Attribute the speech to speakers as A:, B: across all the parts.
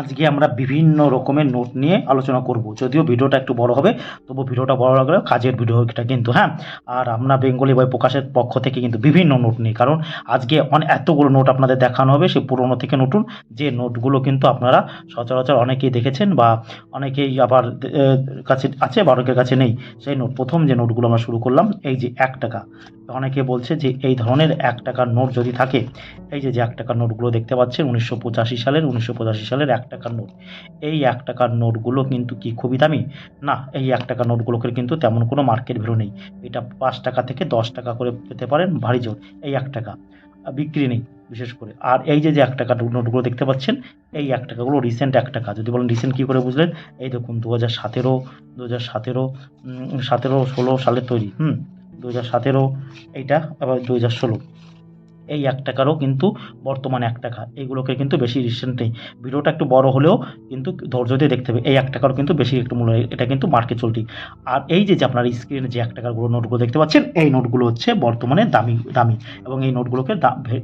A: আজকে আমরা বিভিন্ন রকমের নোট নিয়ে আলোচনা করব। যদিও ভিডিওটা একটু বড় হবে, তবু ভিডিওটা বড় লাগলেও কাজের ভিডিও এটা কিন্তু হ্যাঁ? আর আমরা বেঙ্গলি বই প্রকাশের পক্ষ থেকে কিন্তু বিভিন্ন নোট নিই, কারণ আজকে অনেক এতগুলো নোট আপনাদের দেখানো হবে, সেই পুরোনো থেকে নতুন যে নোটগুলো কিন্তু আপনারা সচরাচর অনেকেই দেখেছেন বা অনেকেই আবার কাছে আছে বা অনেকের কাছে নেই। সেই নোট প্রথম যে নোটগুলো আমরা শুরু করলাম, এই যে এক টাকা। অনেকে বলছে যে এই ধরনের এক টাকার নোট যদি থাকে, এই যে যে এক টাকার নোটগুলো দেখতে পাচ্ছেন, উনিশশো পঁচাশি সালের, উনিশশো পঁচাশি সালের এক টাকার নোট। এই এক টাকার নোটগুলো কিন্তু কি খুবই দামি? না, এই এক টাকার নোটগুলোকে কিন্তু তেমন কোনো মার্কেট ভ্যালু নেই। এটা পাঁচ টাকা থেকে দশ টাকা করে পেতে পারেন, ভারী জোর। এই এক টাকা। বিক্রি নেই, বিশেষ করে। আর এই যে যে এক টাকার নোটগুলো দেখতে পাচ্ছেন, এই এক টাকাগুলো রিসেন্ট এক টাকা। যদি বলেন রিসেন্ট কী করে বুঝলেন? এই দেখুন দু হাজার সতেরো দু হাজার সতেরো সতেরো, ষোলো সালের তৈরি। হুম দু হাজার সতেরো, এইটা, আবার দু হাজার ষোলো। এই এক টাকারও কিন্তু বর্তমানে এক টাকা। এইগুলোকে কিন্তু বেশি রিসেন্ট নেই ভিডিওটা একটু বড় হলেও কিন্তু ধৈর্য দিয়ে দেখতে হবে। এই এক টাকারও কিন্তু বেশি একটু মূল্য, এটা কিন্তু মার্কেট চলতি। আর এই যে আপনার স্ক্রিনে যে এক টাকারগুলো নোটগুলো দেখতে পাচ্ছেন, এই নোটগুলো হচ্ছে বর্তমানে দামি দামি। এবং এই নোটগুলোকে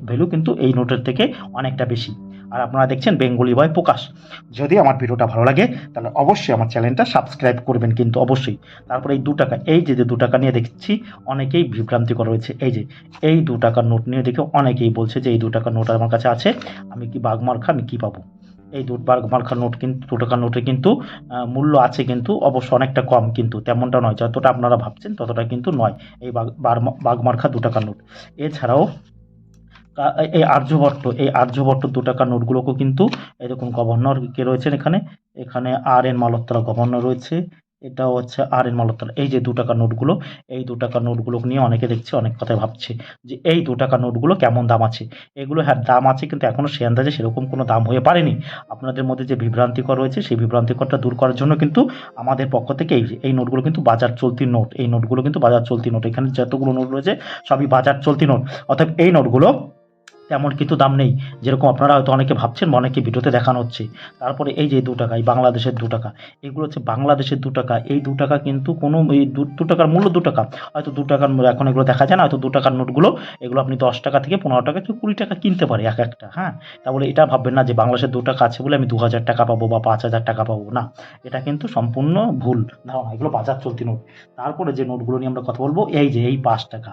A: ভ্যালু কিন্তু এই নোটের থেকে অনেকটা বেশি। আর আপনারা দেখছেন বেঙ্গলি বয় প্রকাশ। যদি আমার ভিডিওটা ভালো লাগে, তাহলে অবশ্যই আমার চ্যানেলটা সাবস্ক্রাইব করবেন কিন্তু অবশ্যই। তারপরে এই দু টাকা, এই যে দু টাকা নিয়ে দেখছি, অনেকেই বিভ্রান্তিকর রয়েছে। এই যে, এই দু টাকার নোট নিয়ে দেখে অনেকেই বলছে যে এই দু টাকার নোট আমার কাছে আছে, আমি কি বাগমার্খা আমি কী পাবো? এই দু বাগমার্খার নোট কিন্তু দু টাকার নোটে কিন্তু মূল্য আছে কিন্তু, অবশ্য অনেকটা কম কিন্তু, তেমনটা নয়, যতটা আপনারা ভাবছেন ততটা কিন্তু নয়, এই বাগমার্খা দু টাকার নোট এছাড়াও এই আর্যভট্ট এই আর্যভট্ট দু টাকার নোটগুলোকেও কিন্তু, এরকম গভর্নর কে রয়েছেন এখানে এখানে আর এন মালোত্তরা গভর্নর রয়েছে এটাও হচ্ছে আর এন মালোত্তরা এই যে দু টাকার নোটগুলো, এই দু টাকার নোটগুলো নিয়ে অনেকে দেখছে অনেক কথাই ভাবছে যে এই দু টাকার নোটগুলো কেমন দাম আছে? এগুলো হ্যাঁ দাম আছে কিন্তু এখনও সে আন্দাজে সেরকম কোনো দাম হয়ে পারেনি। আপনাদের মধ্যে যে বিভ্রান্তিকর রয়েছে, সেই বিভ্রান্তিকরটা দূর করার জন্য কিন্তু আমাদের পক্ষ থেকে এই এই নোটগুলো কিন্তু বাজার চলতি নোট, এই নোটগুলো কিন্তু বাজার চলতি নোট। এখানে যতগুলো নোট রয়েছে, সবই বাজার চলতি নোট। অর্থাৎ এই নোটগুলো তেমন কিন্তু দাম নেই। যেরকম আপনারা হয়তো অনেকে ভাবছেন বা অনেকে ভিডিওতে দেখানো হচ্ছে। তারপরে এই যে দু টাকা, এই বাংলাদেশের দু টাকা, এগুলো হচ্ছে বাংলাদেশের দু টাকা। এই দু টাকা কিন্তু কোনো এই দু টাকার মূল্য দু টাকা। হয়তো দু টাকার এখন এগুলো দেখা যায় না, হয়তো দু টাকার নোটগুলো, এগুলো আপনি দশ টাকা থেকে পনেরো টাকা থেকে কুড়ি টাকা কিনতে পারে এক একটা হ্যাঁ? তাহলে এটা ভাববেন না যে বাংলাদেশের দু টাকা আছে বলে আমি দু হাজার টাকা পাবো বা পাঁচ হাজার টাকা পাবো, না। এটা কিন্তু সম্পূর্ণ ভুল। ধারণা এগুলো বাজার চলতি নোট। তারপরে যে নোটগুলো নিয়ে আমরা কথা বলব, এই যে, এই পাঁচ টাকা।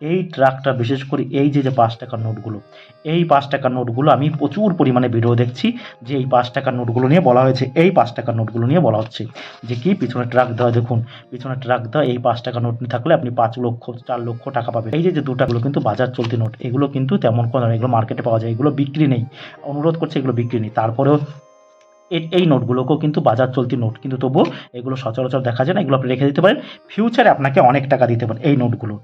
A: এই ট্রাকটা, বিশেষ করে এই যে যে পাঁচ টাকার নোটগুলো, এই পাঁচ টাকার নোটগুলো আমি প্রচুর পরিমাণে ভিডিও দেখছি যে এই পাঁচ টাকার নোটগুলো নিয়ে বলা হয়েছে, এই পাঁচ টাকার নোটগুলো নিয়ে বলা হচ্ছে। যে কি? পিছনে ট্রাক দেওয়া দেখুন পিছনে ট্রাক দেওয়া এই পাঁচ টাকা নোট নিয়ে থাকলে আপনি পাঁচ লক্ষ, চার লক্ষ টাকা পাবেন। এই যে যে দুটাগুলো কিন্তু বাজার চলতি নোট, এগুলো কিন্তু তেমন কোনো, এগুলো মার্কেটে পাওয়া যায়, এগুলো বিক্রি নেই। অনুরোধ করছে এগুলো বিক্রি নেই। তারপরেও এই নোটগুলোকেও কিন্তু বাজার চলতি নোট, কিন্তু তবুও এগুলো সচরাচর দেখা যায় না, এগুলো আপনি রেখে দিতে পারেন। ফিউচারে আপনাকে অনেক টাকা দিতে পারেন এই নোটগুলো।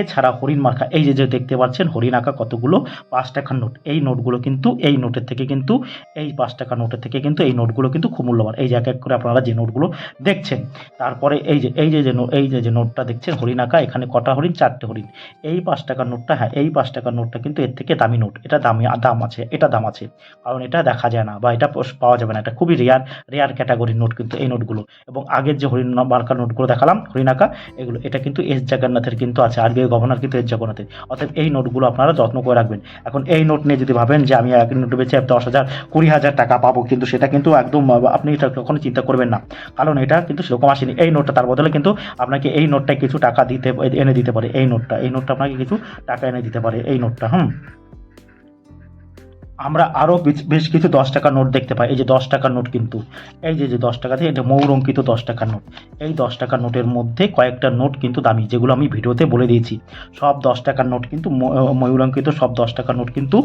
A: এছাড়া হরিণ মার্কা, এই যে যে দেখতে পাচ্ছেন, হরিণ আঁকা কতগুলো? পাঁচ টাকার নোট। এই নোটগুলো কিন্তু, এই নোটের থেকে কিন্তু, এই পাঁচ টাকা নোটের থেকে কিন্তু, এই নোটগুলো কিন্তু খুব মূল্যবান। এই যে, এক এক করে আপনারা যে নোটগুলো দেখছেন, তারপরে এই যে এই যে যে এই যে যে নোটটা দেখছেন, হরিণ আঁকা, এখানে কটা হরিণ? চারটে হরিণ। এই পাঁচ টাকার নোটটা হ্যাঁ এই পাঁচ টাকার নোটটা কিন্তু এর থেকে দামি নোট। এটা দামি, দাম আছে, এটা দাম আছে। কারণ এটা দেখা যায় না বা এটা পাওয়া যাবে না, এটা খুবই রেয়ার রেয়ার ক্যাটাগরির নোট কিন্তু এই নোটগুলো এবং আগের যে হরিণ মার্কার নোটগুলো দেখালাম হরিণ আঁকা এগুলো, এটা কিন্তু এস জগন্নাথের কিন্তু আছে আরবিআই গভর্নর কিন্তু এস জগন্নাথের। অর্থাৎ এই নোটগুলো আপনারা যত্ন করে রাখবেন। এখন এই নোট নিয়ে যদি ভাবেন যে আমি এক নোট বেচে দশ হাজার, কুড়ি হাজার টাকা পাবো, কিন্তু সেটা কিন্তু একদম, আপনি এটা কখনো চিন্তা করবেন না। কারণ এটা কিন্তু সেরকম আসেনি। এই নোটটা তার বদলে কিন্তু আপনাকে এই নোটটায় কিছু টাকা দিতে, এনে দিতে পারে। এই নোটটা এই নোটটা আপনাকে কিছু টাকা এনে দিতে পারে। এই নোটটা হুম? আমরা আরও বেশ কিছু দশ টাকার নোট দেখতে পাই এই যে দশ টাকার নোট কিন্তু এই যে যে দশ টাকাতে এটা মৌর অঙ্কিত দশ টাকার নোট এই দশ টাকার নোটের মধ্যে কয়েকটা নোট কিন্তু দামি যেগুলো আমি ভিডিওতে বলে দিয়েছি সব দশ টাকার নোট কিন্তু ময়ূরাঙ্কিত সব দশ টাকার নোট কিন্তু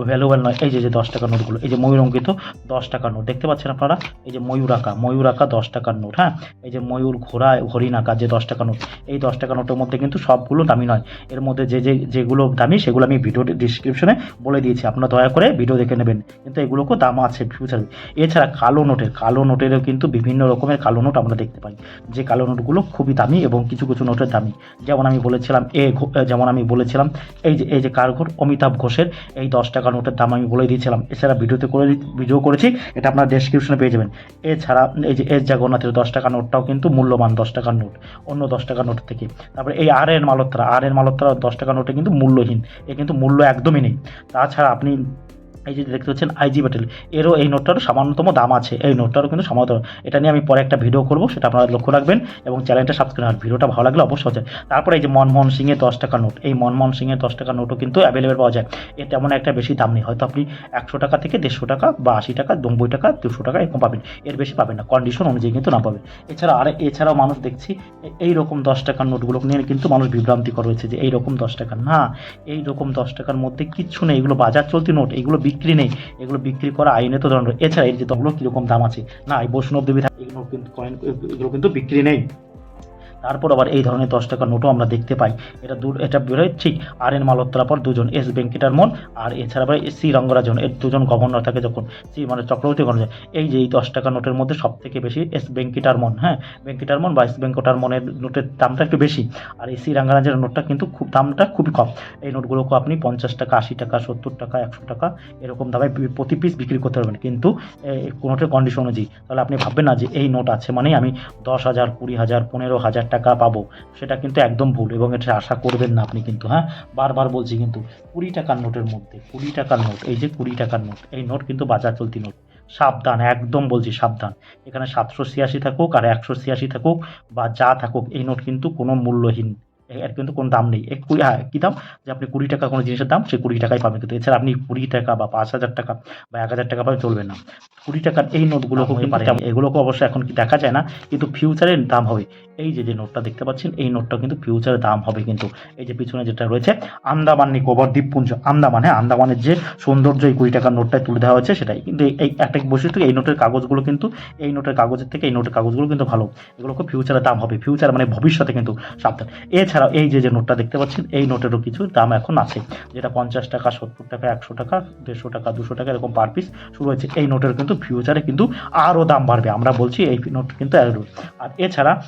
A: ভ্যালুয়েবল নয় এই যে যে দশ টাকার নোটগুলো এই যে ময়ূরাঙ্কিত দশ টাকার নোট দেখতে পাচ্ছেন আপনারা এই যে ময়ূর আঁকা ময়ূর আঁকা দশ টাকার নোট হ্যাঁ এই যে ময়ূর ঘোড়া হরিণ আঁকা যে দশ টাকা নোট এই দশ টাকা নোটের মধ্যে কিন্তু সবগুলো দামি নয় এর মধ্যে যে যে যেগুলো দামি সেগুলো আমি ভিডিও ডিসক্রিপশনে বলে দিয়েছি আপনারা দয়া করে ভিডিও দেখে নেবেন। কিন্তু এগুলোকেও দাম আছে ফিউচারে এছাড়া কালো নোটের, কালো নোটেরও কিন্তু বিভিন্ন রকমের কালো নোট আমরা দেখতে পাই। যে কালো নোটগুলো খুবই দামি এবং কিছু কিছু নোটের দামি। যেমন আমি বলেছিলাম, এ যেমন আমি বলেছিলাম, এই যে এই যে কারঘর অমিতাভ ঘোষের এই দশ টাকা নোটের দাম আমি বলে দিয়েছিলাম। এছাড়া ভিডিওতে করে ভিডিও করেছি, এটা আপনারা ডেসক্রিপশনে পেয়ে যাবেন। এছাড়া এই যে এস জগন্নাথের দশ টাকা নোটটাও কিন্তু মূল্যবান দশ টাকার নোট, অন্য দশ টাকার নোট থেকে। তারপরে এই আর এন মালোত্রা আর এন মালোত্রা দশ টাকা নোটে কিন্তু মূল্যহীন, এ কিন্তু মূল্য একদমই নেই। তাছাড়া আপনি এই যে দেখতে পাচ্ছেন আইজি ব্যাটেল এরও এই নোটটারও সামান্যতম দাম আছে। এই নোটটারও কিন্তু সামান্য এটা নিয়ে আমি পরে একটা ভিডিও করব, সেটা আপনারা লক্ষ্য রাখবেন এবং চ্যানেলটা সাবস্ক্রাইব আর ভিডিওটা ভালো লাগলে অবশ্যই হচ্ছে। তারপরে এই যে মনমোহন সিংয়ের দশ টাকা নোট এই মনমোহন সিংয়ের দশ টাকা নোটও কিন্তু অ্যাভেলেবেল পাওয়া যায়। এর তেমন একটা বেশি দাম নেই। হয়তো আপনি একশো টাকা থেকে দেড়শো টাকা বা আশি টাকা, নব্বই টাকা, দুশো টাকা এরকম পাবেন। এর বেশি পাবেন না। কন্ডিশন অনুযায়ী কিন্তু না পাবেন। এছাড়া আর, এছাড়াও মানুষ দেখছি, এ- এই রকম দশ টাকার নোটগুলো নিয়ে কিন্তু মানুষ বিভ্রান্তিকর রয়েছে যে, এই রকম দশ টাকা না, এই রকম দশ টাকার মধ্যে কিচ্ছু নেই। এগুলো বাজার চলতি নোট এগুলো বিক্রি নেই এগুলো বিক্রি করা আইনে তো দণ্ড এছাড়া এর যে দগুলো কীরকম দাম আছে? না বৈষ্ণব দেবী থাকে, এগুলো কিন্তু কয়েন এগুলো কিন্তু বিক্রি নেই। তারপর আবার এই ধরনের দশ টাকার নোটও আমরা দেখতে পাই। এটা দু এটা বেরোয় ঠিক আর এন মালোত্তরা পর দুজন এস ভেঙ্কিটারমন আর এছাড়া আবার সি রঙ্গরাজন, এর দুজন গভর্নর থাকে যখন সি মানে চক্রবর্তী গভর্নর এই যে এই দশ টাকা নোটের মধ্যে সব থেকে বেশি এস ভেঙ্কিটারমন হ্যাঁ? ভেঙ্কিটারমন বা এস ভেঙ্কটারমনের নোটের দামটা একটু বেশি। আর এই সি রঙ্গরাজের নোটটা কিন্তু খুব, দামটা খুবই কম। এই নোটগুলোকে আপনি পঞ্চাশ টাকা, আশি টাকা, সত্তর টাকা, একশো টাকা এরকম দামে প্রতি পিস বিক্রি করতে পারবেন। কিন্তু নোটের কন্ডিশন অনুযায়ী। তাহলে আপনি ভাববেন না যে এই নোট আছে মানেই আমি দশ হাজার, কুড়ি হাজার, পনেরো হাজার টাকা পাবো সেটা কিন্তু একদম ভুল এবং এটা আশা করবেন না আপনি কিন্তু হ্যাঁ? বারবার বলছি কিন্তু কুড়ি টাকার নোটের মধ্যে কুড়ি টাকার নোট এই যে কুড়ি টাকার নোট এই নোট কিন্তু বাজার চলতি নোট সাবধান একদম বলছি সাবধান এখানে সাতশো ছিয়াশি থাকুক আর একশো ছিয়াশি থাকুক বা যা থাকুক এই নোট কিন্তু কোনো মূল্যহীন এর কিন্তু কোনো দাম নেই এক কুড়ি হ্যাঁ কী দাম? যে আপনি কুড়ি টাকা কোনো জিনিসের দাম সে কুড়ি টাকায় পাবেন কিন্তু এছাড়া আপনি কুড়ি টাকা বা পাঁচ হাজার টাকা বা এক হাজার টাকা পাবে চলবে না কুড়ি টাকার এই নোটগুলোকেও কিন্তু এগুলোকে অবশ্য এখন কি দেখা যায় না কিন্তু ফিউচারের দাম হবে এই যে যে নোটটা দেখতে পাচ্ছেন, এই নোটটা কিন্তু ফিউচারে দাম হবে কিন্তু। এই যে পিছনে যেটা রয়েছে, আন্দামান নিকোবর দ্বীপপুঞ্জ, আন্দামান হ্যাঁ আন্দামানের যে সৌন্দর্য এই কুড়ি টাকার নোটটায় তুলে দেওয়া হয়েছে, সেটাই। কিন্তু এই- একটা বৈশিষ্ট্য, এই নোটের কাগজগুলো কিন্তু, এই নোটের কাগজের থেকে এই নোটের কাগজগুলো কিন্তু ভালো। এগুলো খুব ফিউচারে দাম হবে। ফিউচার মানে ভবিষ্যতে কিন্তু সাবধান। এছাড়াও এই যে যে নোটটা দেখতে পাচ্ছেন, এই নোটেরও কিছু দাম এখন আছে। যেটা পঞ্চাশ টাকা, সত্তর টাকা, একশো টাকা, দেড়শো টাকা, দুশো টাকা এরকম পার পিস শুরু হয়েছে। এই নোটের কিন্তু ফিউচারে কিন্তু আরও দাম বাড়বে। আমরা বলছি এই নোট কিন্তু আর এছাড়া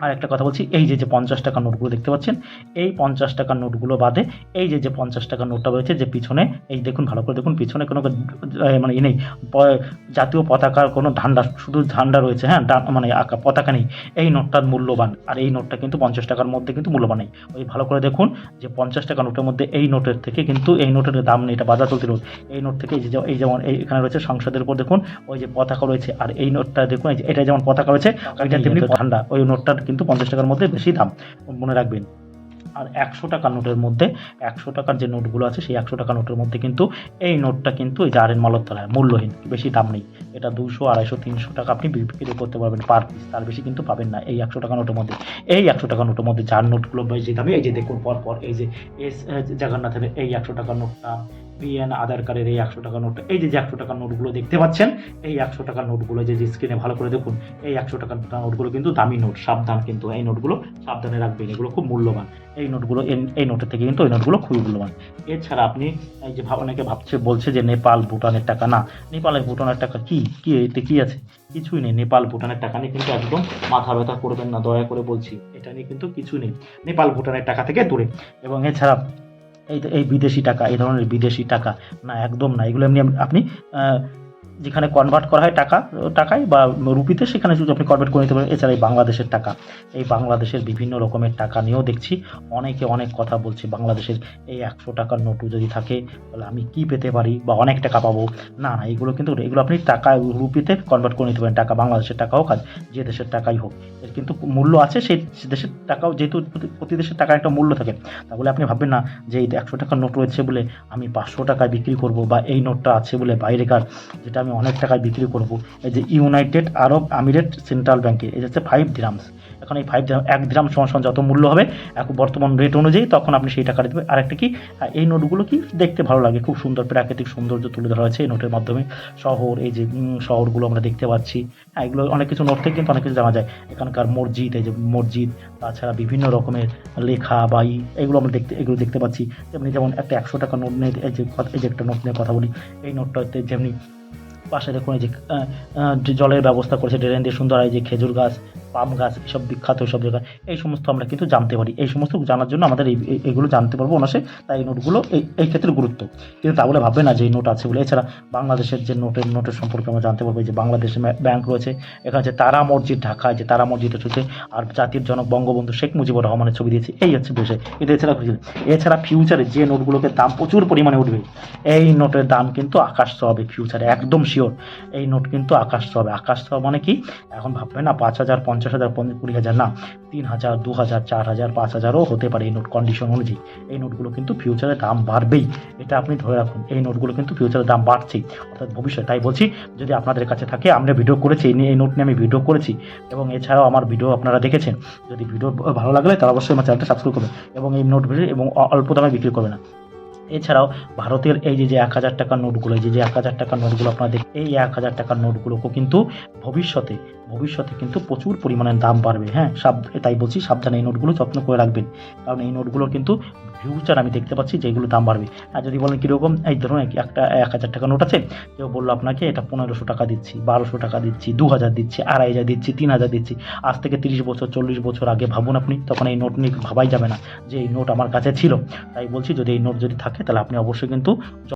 A: আর একটা কথা বলছি এই যে যে পঞ্চাশ টাকার নোটগুলো দেখতে পাচ্ছেন এই পঞ্চাশ টাকার নোটগুলো বাদে এই যে যে পঞ্চাশ টাকার নোটটা রয়েছে যে পিছনে এই দেখুন ভালো করে দেখুন পিছনে কোনো মানে ই নেই জাতীয় পতাকার কোনো ঝান্ডা শুধু ঝান্ডা রয়েছে হ্যাঁ মানে আঁকা পতাকা নেই এই নোটটার মূল্যবান আর এই নোটটা কিন্তু পঞ্চাশ টাকার মধ্যে কিন্তু মূল্যবান নেই। ওই ভালো করে দেখুন যে পঞ্চাশ টাকা নোটের মধ্যে এই নোটের থেকে কিন্তু এই নোটের দাম নেই এটা বাজার চলতি নোট এই নোট থেকে এই যে এই যেমন এই এখানে রয়েছে সংসদের উপর দেখুন ওই যে পতাকা রয়েছে আর এই নোটটা দেখুন এটা যেমন পতাকা রয়েছে তেমনি ঠান্ডা ওই নোটটার কিন্তু পঞ্চাশ টাকার মধ্যে বেশি দাম। মনে রাখবেন। আর একশো টাকার নোটের মধ্যে, একশো টাকার যে নোটগুলো আছে, সেই একশো টাকা নোটের মধ্যে কিন্তু এই নোটটা কিন্তু এই যে আর এন মূল্যহীন, বেশি দাম নেই। এটা দুশো, আড়াইশো, তিনশো টাকা আপনি বিক্রি করতে পারবেন পার পিস তার বেশি কিন্তু পাবেন না। এই একশো টাকা নোটের মধ্যে, এই একশো টাকা নোটের মধ্যে যার নোটগুলো বেশি দামি, এই যে দেখুন পর পর এই যে এস জগন্নাথের এই একশো টাকার নোটটা বিএন আধার কার্ডের এই একশো টাকা নোট এই যে একশো টাকার নোটগুলো দেখতে পাচ্ছেন, এই একশো টাকার নোটগুলো যে স্ক্রিনে ভালো করে দেখুন, এই একশো টাকার নোটগুলো কিন্তু দামি নোট সাবধান কিন্তু, এই নোটগুলো সাবধানে রাখবেন, এগুলো খুব মূল্যবান। এই নোটগুলো এই- নোটের থেকে কিন্তু এই নোটগুলো খুবই মূল্যবান। এছাড়া আপনি এই যে অনেকে ভাবছে, বলছে যে নেপাল ভুটানের টাকা, না, নেপালের ভুটানের টাকা কি? কি এতে কি আছে? কিছুই নেই, নেপাল ভুটানের টাকা নিয়ে কিন্তু একদম মাথা ব্যথা করবেন না, দয়া করে বলছি, এটা নিয়ে কিন্তু কিছু নেই। নেপাল ভুটানের টাকা থেকে দূরে। এবং এছাড়া এই এই বিদেশি টাকা এই ধরনের বিদেশি টাকা না একদম না। এগুলো এমনি আপনি যেখানে কনভার্ট করা হয় টাকা, টাকায় বা রুপিতে সেখানে শুধু আপনি কনভার্ট করে নিতে পারেন। এছাড়া এই বাংলাদেশের টাকা, এই বাংলাদেশের বিভিন্ন রকমের টাকা নিয়েও দেখছি। অনেকে অনেক কথা বলছে বাংলাদেশের এই একশো টাকার নোটও যদি থাকে, তাহলে আমি কি পেতে পারি বা অনেক টাকা পাবো? না না, এগুলো কিন্তু এগুলো আপনি টাকা রুপিতে কনভার্ট করে নিতে পারেন। টাকা বাংলাদেশের টাকা হোক আর যে দেশের টাকাই হোক। এর কিন্তু মূল্য আছে, সেই দেশের টাকাও যেহেতু প্রতি দেশের টাকার একটা মূল্য থাকে। তাহলে আপনি ভাববেন না যে এই একশো টাকার নোট রয়েছে বলে আমি পাঁচশো টাকায় বিক্রি করব বা এই নোটটা আছে বলে বাইরেকার, যেটা আমি অনেক টাকায় বিক্রি করব। এই যে ইউনাইটেড আরব আমিরেট সেন্ট্রাল ব্যাংকে এই হচ্ছে ফাইভ দিরামস এখন এই ফাইভ দিরাম এক দিরাম সমান যত মূল্য হবে, এখন বর্তমান রেট অনুযায়ী তখন আপনি সেই টাকা দেবেন। আর একটা কি এই নোটগুলো কি দেখতে ভালো লাগে? খুব সুন্দর প্রাকৃতিক সৌন্দর্য তুলে ধরা হয়েছে এই নোটের মাধ্যমে। শহর, এই যে শহরগুলো আমরা দেখতে পাচ্ছি। হ্যাঁ এগুলো অনেক কিছু নোট থেকে কিন্তু অনেক কিছু জানা যায়। এখানকার মসজিদ, এই যে মসজিদ, তাছাড়া বিভিন্ন রকমের লেখা বা ই, এগুলো আমরা দেখতে, এগুলো দেখতে পাচ্ছি। তেমনি যেমন একটা একশো টাকা নোট নিয়ে, এই যে এই যে একটা নোট নিয়ে কথা বলি, এই নোটটাতে যেমনি পাশে দেখুন এই যে জলের ব্যবস্থা করেছে ড্রেন দিয়ে সুন্দর এই যে খেজুর গাছ, পাম গাছ, এসব বিখ্যাত সব জায়গা এই সমস্ত আমরা কিন্তু জানতে পারি। এই সমস্ত জানার জন্য আমাদের এই জানতে পারব অনাসে তাই এই নোটগুলো এই এই ক্ষেত্রে গুরুত্ব। কিন্তু তা বলে ভাববে না যে এই নোট আছে বলে। এছাড়া বাংলাদেশের যে নোটের নোটের সম্পর্কে আমরা জানতে পারব যে বাংলাদেশে ব্যাংক রয়েছে। এখানে যে তারা মসজিদ ঢাকায় যে তারা মসজিদ রয়েছে আর জাতির জনক বঙ্গবন্ধু শেখ মুজিবুর রহমানের ছবি দিয়েছে। এই হচ্ছে বিষয়। এটা এছাড়া এছাড়া ফিউচারে যে নোটগুলোকে দাম প্রচুর পরিমাণে উঠবে, এই নোটের দাম কিন্তু আকাশ হবে ফিউচারে একদম শিওর এই নোট কিন্তু আকাশ হবে আকাশ ছোঁয়া মানে কি? এখন ভাববে না, পাঁচ হাজার, পঞ্চাশ হাজার কুড়ি হাজার, না, তিন হাজার, দু হাজার, চার হাজার, পাঁচ হাজারও হতে পারে এই নোট কন্ডিশন অনুযায়ী। এই নোটগুলো কিন্তু ফিউচারে দাম বাড়বেই। এটা আপনি ধরে রাখুন, এই নোটগুলো কিন্তু ফিউচারে দাম বাড়ছেই। অর্থাৎ ভবিষ্যৎ তাই বলছি, যদি আপনাদের কাছে থাকে, আমরা ভিডিও করেছি, এই নিয়ে, এই নোট নিয়ে আমি ভিডিও করেছি। এবং এছাড়াও আমার ভিডিও আপনারা দেখেছেন। যদি ভিডিও ভালো লাগলে, তাহলে অবশ্যই আমার চ্যানেলটা সাবস্ক্রাইব করবেন। এবং এই নোট এবং অল্প দামে বিক্রি করবে না। এছাড়াও ভারতের এই যে এক হাজার টাকার নোটগুলো, এই যে এক হাজার টাকার নোটগুলো আপনারা দেখ, এই এক হাজার টাকার নোটগুলোকেও কিন্তু ভবিষ্যতে ভবিষ্যতে কিন্তু প্রচুর পরিমাণে দাম বাড়বে হ্যাঁ? সাব তাই বলছি, সাবধানে এই নোটগুলো যত্ন করে রাখবেন। কারণ এই নোটগুলোর কিন্তু ফিউচার আমি দেখতে পাচ্ছি যেগুলো দাম বাড়বে। আর যদি বলেন কীরকম, এই ধরুন একটা, এক হাজার টাকা নোট আছে, কেউ বলল আপনাকে এটা পনেরোশো টাকা দিচ্ছি, বারোশো টাকা দিচ্ছি, দু হাজার দিচ্ছি, আড়াই হাজার দিচ্ছি, তিন হাজার দিচ্ছি, আজ থেকে তিরিশ বছর, চল্লিশ বছর আগে ভাবুন আপনি, তখন এই নোট নিয়ে ভাবাই যাবে না যে এই নোট আমার কাছে ছিল। তাই বলছি যদি এই নোট যদি থাকে তাহলে আপনি অবশ্যই কিন্তু